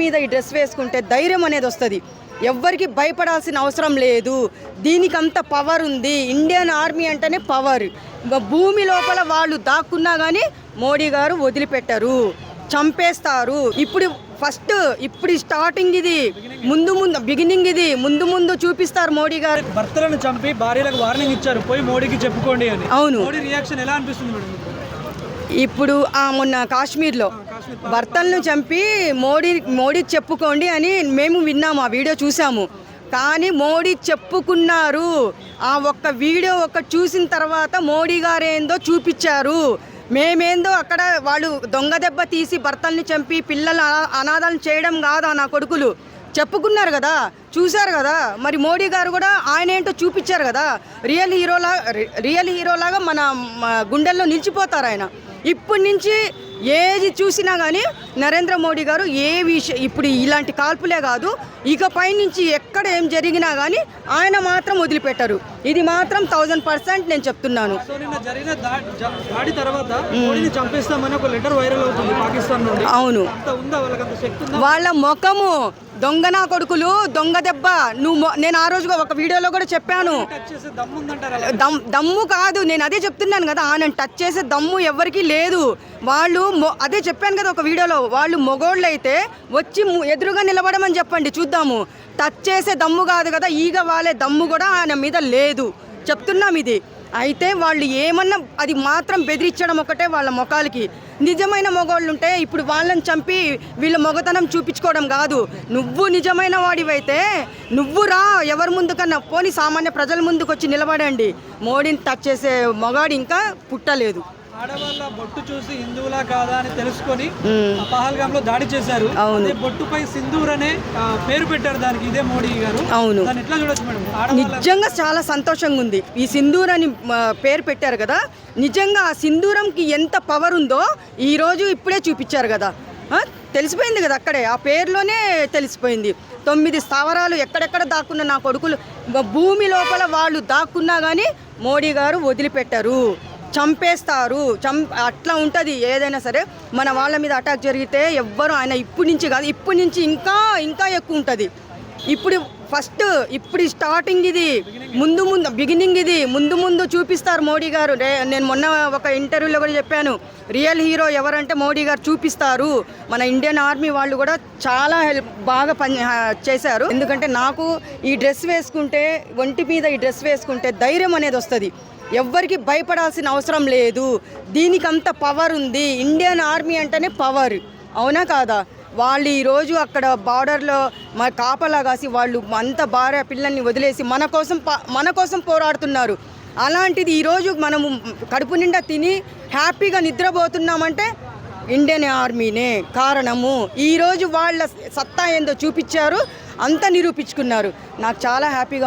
మీద ఈ డ్రెస్ వేసుకుంటే ధైర్యం అనేది వస్తుంది. ఎవ్వరికి భయపడాల్సిన అవసరం లేదు. దీనికి అంత పవర్ ఉంది. ఇండియన్ ఆర్మీ అంటేనే పవర్ భూమి లోపల వాళ్ళు దాక్కున్నా కానీ మోడీ గారు వదిలిపెట్టరు. చంపేస్తారు. ఇప్పుడు ఫస్ట్ ఇప్పుడు స్టార్టింగ్ ఇది. ముందు ముందు బిగినింగ్ ఇది. ముందు ముందు చూపిస్తారు మోడీ గారు. భర్తలను చంపి భార్యలకు వార్నింగ్ ఇచ్చారు. పోయి మోడీకి చెప్పుకోండి అని. అవును. మోడీ రియాక్షన్ ఎలా అనిపిస్తుంది? ఇప్పుడు ఆ మొన్న కాశ్మీర్లో కాశ్మీర్ భర్తలను చంపి మోడీ మోడీ చెప్పుకోండి అని మేము విన్నాము ఆ వీడియో చూసాము. కానీ మోడీ చెప్పుకున్నారు. ఆ ఒక్క వీడియో ఒక్క చూసిన తర్వాత మోడీ గారు ఏందో చూపించారు. మేమేందో అక్కడ వాళ్ళు దొంగ దెబ్బ తీసి భర్తల్ని చంపి పిల్లలు అనాథాలను చేయడం కాదా నా కొడుకులు. చెప్పుకున్నారు కదా. చూశారు కదా. మరి మోడీ గారు కూడా ఆయన ఏంటో చూపించారు కదా. రియల్ హీరోలా రియల్ హీరోలాగా మన గుండెల్లో నిలిచిపోతారు ఆయన. ఇప్పటి నుంచి ఏది చూసినా కానీ నరేంద్ర మోడీ గారు ఏ విషయం ఇప్పుడు ఇలాంటి కాల్పులే కాదు. ఇకపై నుంచి ఎక్కడ ఏం జరిగినా కానీ ఆయన మాత్రం వదిలిపెట్టరు. ఇది మాత్రం థౌజండ్ పర్సెంట్ నేను చెప్తున్నాను. సో నిన్న జరిగిన దా- జ- దాడి తర్వాత మోడీని చంపేస్తామని ఒక లెటర్ వైరల్ అవుతుంది పాకిస్తాన్ నుండి. అవును. వాళ్ళ ముఖము దొంగ నా కొడుకులు దొంగ దెబ్బ. నువ్వు నేను ఆ రోజు ఒక వీడియోలో కూడా చెప్పాను. దమ్ దమ్ము కాదు. నేను అదే చెప్తున్నాను కదా ఆయన టచ్ చేసే దమ్ము ఎవరికీ లేదు. వాళ్ళు అదే చెప్పాను కదా ఒక వీడియోలో వాళ్ళు మొగోళ్ళు అయితే వచ్చి ఎదురుగా నిలబడమని చెప్పండి చూద్దాము. టచ్ చేసే దమ్ము కాదు కదా ఈగ వాళ్ళే దమ్ము కూడా ఆయన మీద లేదు. చెప్తున్నాం ఇది. అయితే వాళ్ళు ఏమన్నా అది మాత్రం బెదిరించడం ఒకటే వాళ్ళ ముఖాలకి. నిజమైన మగవాళ్ళు ఉంటే ఇప్పుడు వాళ్ళని చంపి వీళ్ళ మొగతనం చూపించుకోవడం కాదు. నువ్వు నిజమైన వాడివైతే నువ్వు రా ఎవరి ముందు కన్నా పోని సామాన్య ప్రజల ముందుకు వచ్చి నిలబడండి. మోడీని టచ్ చేసే మొగాడు ఇంకా పుట్టలేదు. ఆడవాళ్ళ బొట్టు చూసి హిందువులా కాదా అని తెలుసుకొని పహల్గామ్లో దాడి చేశారు. అవును. బొట్టుపై సింధూర్ అనే పేరు పెట్టారు దానికి ఇదే మోడీ గారు. అవును. ఎట్లా చూడొచ్చు మేడం? నిజంగా చాలా సంతోషంగా ఉంది. ఈ సింధూర్ అని పేరు పెట్టారు కదా నిజంగా ఆ సింధూరంకి ఎంత పవర్ ఉందో ఈరోజు ఇప్పుడే చూపించారు కదా. తెలిసిపోయింది కదా అక్కడే. ఆ పేరులోనే తెలిసిపోయింది. తొమ్మిది స్థావరాలు ఎక్కడెక్కడ దాక్కున్న నా కొడుకులు భూమి లోపల వాళ్ళు దాక్కున్నా కానీ మోడీ గారు వదిలిపెట్టరు. చంపేస్తారు. చం అట్లా ఉంటుంది ఏదైనా సరే. మన వాళ్ళ మీద అటాక్ జరిగితే ఎవ్వరు ఆయన ఇప్పటి నుంచి కాదు ఇప్పటి నుంచి ఇంకా ఇంకా ఎక్కువ ఉంటుంది. ఇప్పుడు ఫస్ట్ ఇప్పుడు స్టార్టింగ్ ఇది. ముందు ముందు బిగినింగ్ ఇది. ముందు ముందు చూపిస్తారు మోడీ గారు. నేను మొన్న ఒక ఇంటర్వ్యూలో కూడా చెప్పాను. రియల్ హీరో ఎవరంటే మోడీ గారు చూపిస్తారు. మన ఇండియన్ ఆర్మీ వాళ్ళు కూడా చాలా హెల్ప్ బాగా పని చేశారు. ఎందుకంటే నాకు ఈ డ్రెస్ వేసుకుంటే ఒంటి మీద ఈ డ్రెస్ వేసుకుంటే ధైర్యం అనేది వస్తుంది. ఎవ్వరికి భయపడాల్సిన అవసరం లేదు. దీనికి అంత పవర్ ఉంది. ఇండియన్ ఆర్మీ అంటేనే పవర్ అవునా కాదా? వాళ్ళు ఈరోజు అక్కడ బార్డర్లో మా కాపలా కాసి వాళ్ళు అంత భార్య పిల్లల్ని వదిలేసి మన కోసం మన కోసం పోరాడుతున్నారు. అలాంటిది ఈరోజు మనము కడుపు నిండా తిని హ్యాపీగా నిద్రపోతున్నామంటే ఇండియన్ ఆర్మీనే కారణము. ఈరోజు వాళ్ళ సత్తా ఏందో చూపించారు అంతా నిరూపించుకున్నారు. నాకు చాలా హ్యాపీగా ఉంది